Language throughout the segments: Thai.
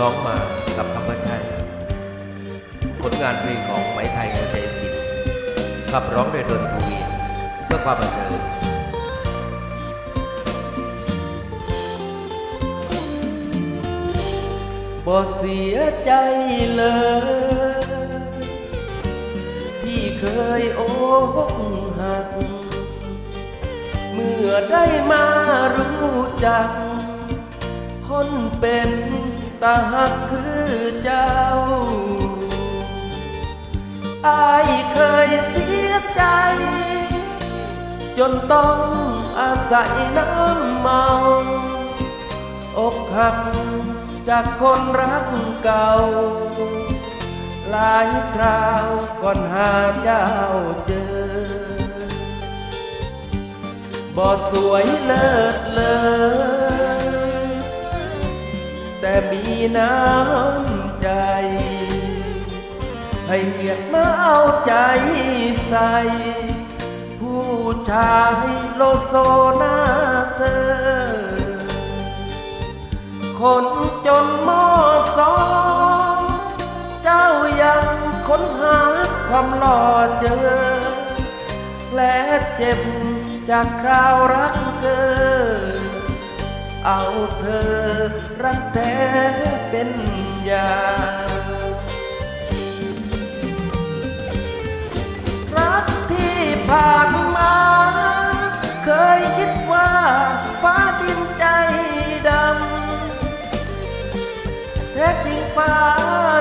น้องมากับคำว่าใช่ผลงานเพลงของไหมไทยเกษตรศิลป์ขับร้องโดยดนทวีเพื่อความบันเทิงบ่เสียใจเลยที่เคยอกหัก เมื่อได้มารู้จัก คนเป็น ตาหักคือเจ้า อายเคยเสียใจ จนต้องอาศัยน้ำเมา อกหักจากคนรักเก่า หลายคราวก่อนหาเจ้าเจอ บ่สวยเลิศเลย แต่มีน้ำใจ ให้เกียรติมาเอาใจใส่ ผู้ชายโลโซหน้าเซอร์คนจนมอสองเจ้ายังค้นหาความหล่อเจอ และเจ็บจากคราวรักเกิน เอาเธอรักแท้เป็นยารักที่ผ่านมา เคยคิดว่าฟ้าดินใจดำแท้จริงฟ้า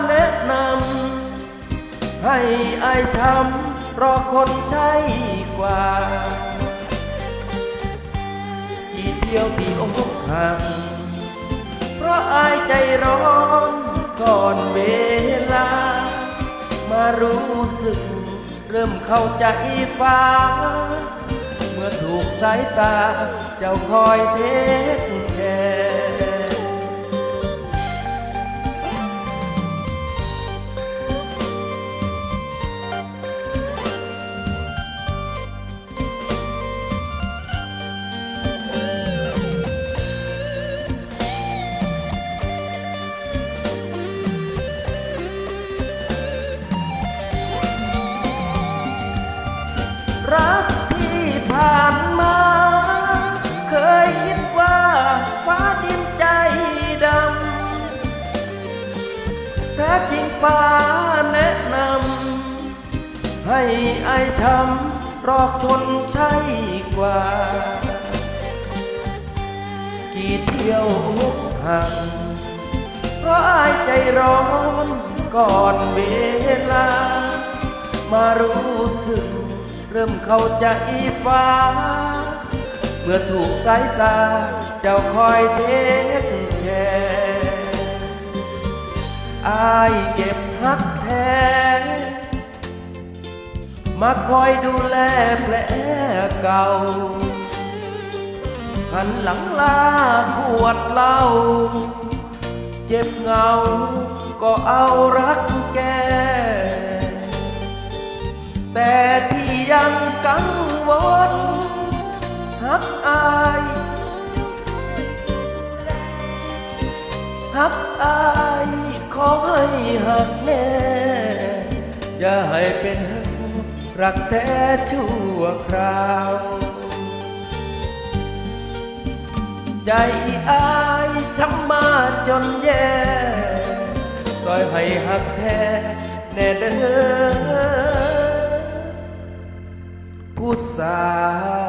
แนะนำให้อายช้ำรอคนใช่กว่า เที่ยวที่อกหักเพราะอายใจร้อนก่อนเวลา มารู้สึก เริ่มเข้าใจฟ้า เมื่อถูกสายตาเจ้าคอยเทค ฟ้าแนะนำ ให้ไอายช้ำรอกชนใช่กว่า กี่เที่ยวอกหักเพราะอายใจร้อนก่อนเวลา มารู้สึก เริ่มเข้าใจฟ้า เมื่อถูกสายตาเจ้าคอยเทค อายเก็บฮักแท้มาคอยดูแลแผลเก่าหันหลังลาขวดเหล้าเจ็บเหงา ก็เอารักแก แต่ที่ยังกังวลหักอายหักอาย ขอให้หักแน่ อย่าให้เป็นรักแท้ชั่วคราว ใจอายทำมาจนแย่ซอยให้หักแท้แน่เด้อผู้สาว